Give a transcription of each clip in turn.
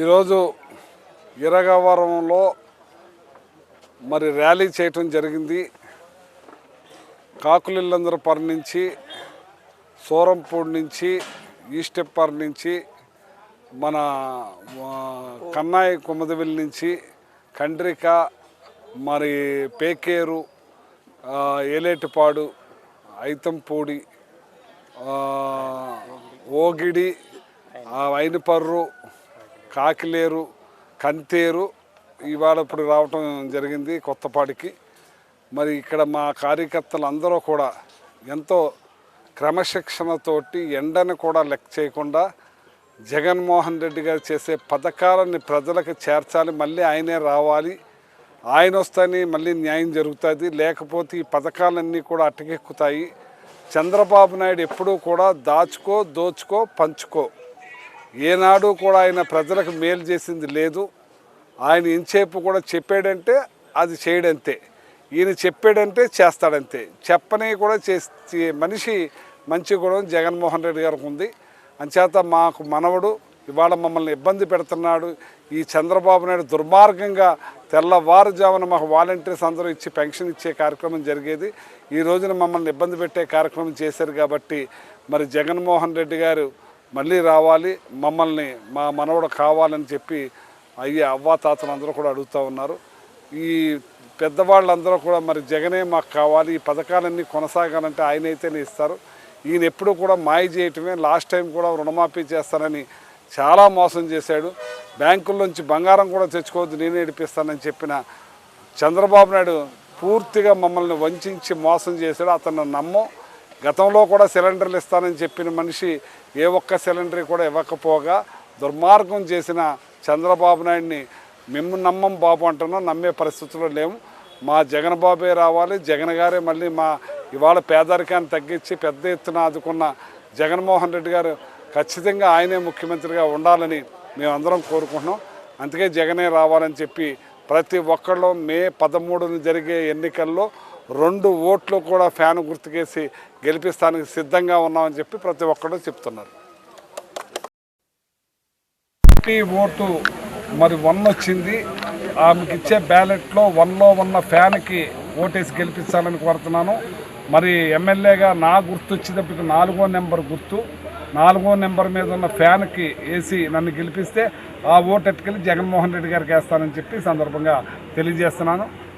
ఈరోజు ఇరగవరంలో మరి ర్యాలీ చేయటం జరిగింది. కాకులిల్లందరపర్ నుంచి సోరంపూడి నుంచి ఈస్టెప్పర్ నుంచి మన కన్నాయి కుమదవిల్ నుంచి కండ్రిక మరి పేకేరు ఏలేటిపాడు ఐతంపూడి ఓగిడి వైనపర్రు కాకిలేరు కంతేరు ఇవాళ ఇప్పుడు రావటం జరిగింది కొత్తపాటికి. మరి ఇక్కడ మా కార్యకర్తలు అందరూ కూడా ఎంతో క్రమశిక్షణతోటి ఎండను కూడా లెక్క చేయకుండా జగన్మోహన్ రెడ్డి గారు చేసే పథకాలని ప్రజలకు చేర్చాలి మళ్ళీ ఆయనే రావాలి. ఆయన వస్తేనే మళ్ళీ న్యాయం జరుగుతుంది. లేకపోతే ఈ పథకాలన్నీ కూడా అటకెక్కుతాయి. చంద్రబాబు నాయుడు ఎప్పుడూ కూడా దాచుకో దోచుకో పంచుకో. ఏనాడు కూడా ఆయన ప్రజలకు మేలు చేసింది లేదు. ఆయన ఇంచేపు కూడా చెప్పాడంటే అది చేయడంతే. ఈయన చెప్పాడంటే చేస్తాడంతే. చెప్పని కూడా చేస్తే మనిషి మంచి గుణం జగన్మోహన్ రెడ్డి గారికి ఉంది. అంచేత మాకు మనవడు ఇవాళ మమ్మల్ని ఇబ్బంది పెడుతున్నాడు. ఈ చంద్రబాబు నాయుడు దుర్మార్గంగా తెల్లవారుజామున మాకు వాలంటీర్స్ అందరూ ఇచ్చి పెన్షన్ ఇచ్చే కార్యక్రమం జరిగేది. ఈ రోజున మమ్మల్ని ఇబ్బంది పెట్టే కార్యక్రమం చేశారు కాబట్టి మరి జగన్మోహన్ రెడ్డి గారు మళ్ళీ రావాలి మమ్మల్ని మా మనవడు కావాలని చెప్పి అయ్యే అవ్వాతాతలు అందరూ కూడా అడుగుతూ ఉన్నారు. ఈ పెద్దవాళ్ళందరూ కూడా మరి జగనే మాకు కావాలి ఈ పథకాలన్నీ కొనసాగాలంటే ఆయన అయితేనే ఇస్తారు. ఈయన ఎప్పుడూ కూడా మాయ చేయటమే లాస్ట్ టైం కూడా రుణమాఫీ చేస్తానని చాలా మోసం చేశాడు. బ్యాంకుల్లోంచి బంగారం కూడా తెచ్చుకోవద్దు నేనే ఏడిపిస్తానని చెప్పిన చంద్రబాబు నాయుడు పూర్తిగా మమ్మల్ని వంచి మోసం చేశాడు. అతను నమ్మం గతంలో కూడా సిలిండర్లు ఇస్తానని చెప్పిన మనిషి ఏ ఒక్క సిలిండర్ కూడా ఇవ్వకపోగా దుర్మార్గం చేసిన చంద్రబాబు నాయుడిని మేము నమ్మం బాబు అంటున్నాం నమ్మే పరిస్థితుల్లో లేము మా జగన్ బాబే రావాలి జగన్ గారే మళ్ళీ మా ఇవాళ పేదరికాన్ని తగ్గించి పెద్ద ఎత్తున ఆదుకున్న జగన్మోహన్ రెడ్డి గారు ఖచ్చితంగా ఆయనే ముఖ్యమంత్రిగా ఉండాలని మేమందరం కోరుకుంటున్నాం. అందుకే జగనే రావాలని చెప్పి ప్రతి ఒక్కళ్ళు మే పదమూడున జరిగే ఎన్నికల్లో రెండు ఓట్లు కూడా ఫ్యాన్ గుర్తుకేసి గెలిపిస్తానికి సిద్ధంగా ఉన్నామని చెప్పి ప్రతి ఒక్కళ్ళు చెప్తున్నారు. పార్టీ ఓటు మరి వన్ వచ్చింది. ఆమెకి ఇచ్చే బ్యాలెట్లో వన్లో ఉన్న ఫ్యాన్కి ఓటేసి గెలిపించాలని కోరుతున్నాను. మరి ఎమ్మెల్యేగా నా గుర్తు వచ్చేటప్పటికి నాలుగో నెంబర్ గుర్తు. నాలుగో నెంబర్ మీద ఉన్న ఫ్యాన్కి వేసి నన్ను గెలిపిస్తే ఆ ఓటు ఎట్టుకెళ్ళి జగన్మోహన్ రెడ్డి గారికి వేస్తానని చెప్పి సందర్భంగా తెలియజేస్తున్నాను.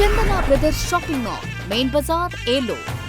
Chandana brothers shopping mall main bazaar Eluru